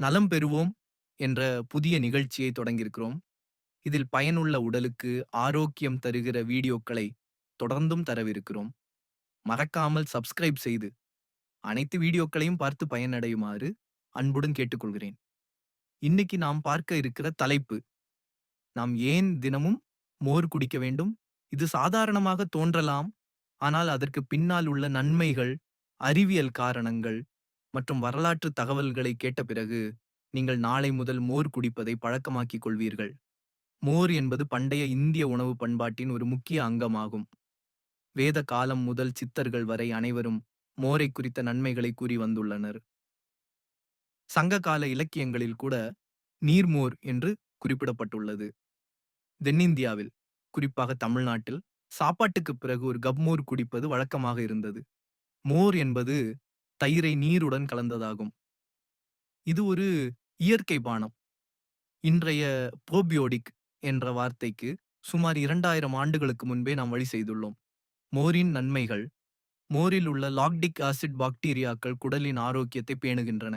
நலம் பெறுவோம் என்ற புதிய நிகழ்ச்சியை தொடங்கியிருக்கிறோம். இதில் பயனுள்ள உடலுக்கு ஆரோக்கியம் தருகிற வீடியோக்களை தொடர்ந்தும் தரவிருக்கிறோம். மறக்காமல் சப்ஸ்கிரைப் செய்து அனைத்து வீடியோக்களையும் பார்த்து பயனடையுமாறு அன்புடன் கேட்டுக்கொள்கிறேன். இன்னைக்கு நாம் பார்க்க இருக்கிற தலைப்பு நாம் ஏன் தினமும் மோர் குடிக்க வேண்டும்? இது சாதாரணமாக தோன்றலாம். ஆனால் அதற்கு பின்னால் உள்ள நன்மைகள், அறிவியல் காரணங்கள் மற்றும் வரலாற்று தகவல்களை கேட்ட பிறகு நீங்கள் நாளை முதல் மோர் குடிப்பதை பழக்கமாக்கிக் கொள்வீர்கள். மோர் என்பது பண்டைய இந்திய உணவு பண்பாட்டின் ஒரு முக்கிய அங்கமாகும். வேத காலம் முதல் சித்தர்கள் வரை அனைவரும் மோரை குறித்த நன்மைகளை கூறி வந்துள்ளனர். சங்ககால இலக்கியங்களில் கூட நீர்மோர் என்று குறிப்பிடப்பட்டுள்ளது. தென்னிந்தியாவில், குறிப்பாக தமிழ்நாட்டில், சாப்பாட்டுக்குப் பிறகு ஒரு கப்மோர் குடிப்பது வழக்கமாக இருந்தது. மோர் என்பது தயிரை நீருடன் கலந்ததாகும். இது ஒரு இயற்கை பானம். இன்றைய போபியோடிக் என்ற வார்த்தைக்கு சுமார் 2000 ஆண்டுகளுக்கு முன்பே நாம் வழி செய்துள்ளோம். மோரின் நன்மைகள் மோரில் உள்ள லாக்டிக் ஆசிட் பாக்டீரியாக்கள் குடலின் ஆரோக்கியத்தை பேணுகின்றன.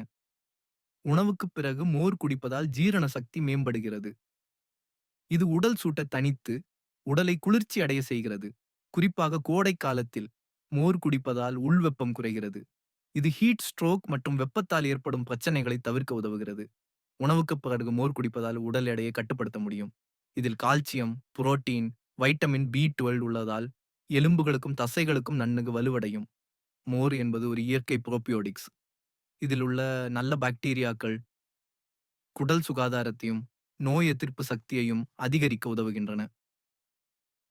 உணவுக்குப் பிறகு மோர் குடிப்பதால் ஜீரண சக்தி மேம்படுகிறது. இது உடல் சூட்டை தனித்து உடலை குளிர்ச்சி அடைய செய்கிறது. குறிப்பாக கோடை காலத்தில் மோர் குடிப்பதால் உள்வெப்பம் குறைகிறது. இது ஹீட் ஸ்ட்ரோக் மற்றும் வெப்பத்தால் ஏற்படும் பிரச்சனைகளை தவிர்க்க உதவுகிறது. உணவுக்குப் பிறகு மோர் குடிப்பதால் உடல் எடையை கட்டுப்படுத்த முடியும். இதில் calcium, protein, vitamin B twelve உள்ளதால் எலும்புகளுக்கும் தசைகளுக்கும் நன்கு வலுவடையும். மோர் என்பது ஒரு இயற்கை புரோபியோடிக்ஸ் இதில் உள்ள நல்ல பாக்டீரியாக்கள் குடல் சுகாதாரத்தையும் நோய் எதிர்ப்பு சக்தியையும் அதிகரிக்க உதவுகின்றன.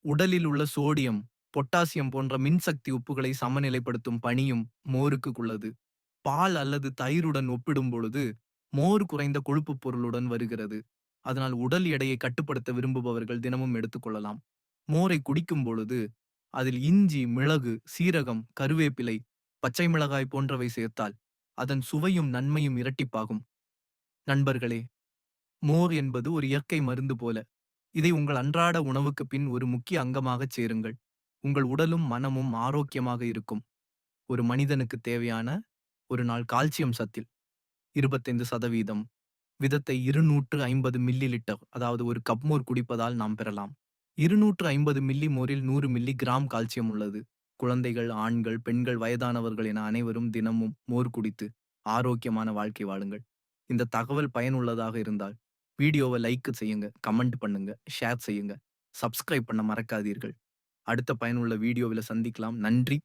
உடலில் உள்ள சோடியம், பொட்டாசியம் போன்ற மின்சக்தி உப்புகளை சமநிலைப்படுத்தும் பணியும் மோருக்கு உள்ளது. பால் அல்லது தயிருடன் ஒப்பிடும் பொழுது மோர் குறைந்த கொழுப்புப் பொருளுடன் வருகிறது. அதனால் உடல் எடையை கட்டுப்படுத்த விரும்புபவர்கள் தினமும் எடுத்துக்கொள்ளலாம். மோரை குடிக்கும் பொழுது அதில் இஞ்சி, மிளகு, சீரகம், கருவேப்பிலை, பச்சை மிளகாய் போன்றவை சேர்த்தால் அதன் சுவையும் நன்மையும் இரட்டிப்பாகும். நண்பர்களே, மோர் என்பது ஒரு இயற்கை மருந்து போல. இதை உங்கள் அன்றாட உணவுக்கு பின் ஒரு முக்கிய அங்கமாகச் சேருங்கள். உங்கள் உடலும் மனமும் ஆரோக்கியமாக இருக்கும். ஒரு மனிதனுக்கு தேவையான ஒரு நாள் கால்சியம் சத்தில் 25 சதவீதம் விதத்தை 250 மில்லி லிட்டர் அதாவது ஒரு கப் மோர் குடிப்பதால் நாம் பெறலாம். 250 மில்லி மோரில் நூறு மில்லி கிராம் கால்சியம் உள்ளது. குழந்தைகள், ஆண்கள், பெண்கள், வயதானவர்கள் என அனைவரும் தினமும் மோர் குடித்து ஆரோக்கியமான வாழ்க்கை வாழுங்கள். இந்த தகவல் பயனுள்ளதாக இருந்தால் வீடியோவை லைக் செய்யுங்க, கமெண்ட் பண்ணுங்க, ஷேர் செய்யுங்க, சப்ஸ்கிரைப் பண்ண மறக்காதீர்கள். அடுத்த பயனுள்ள வீடியோவில் சந்திக்கலாம். நன்றி.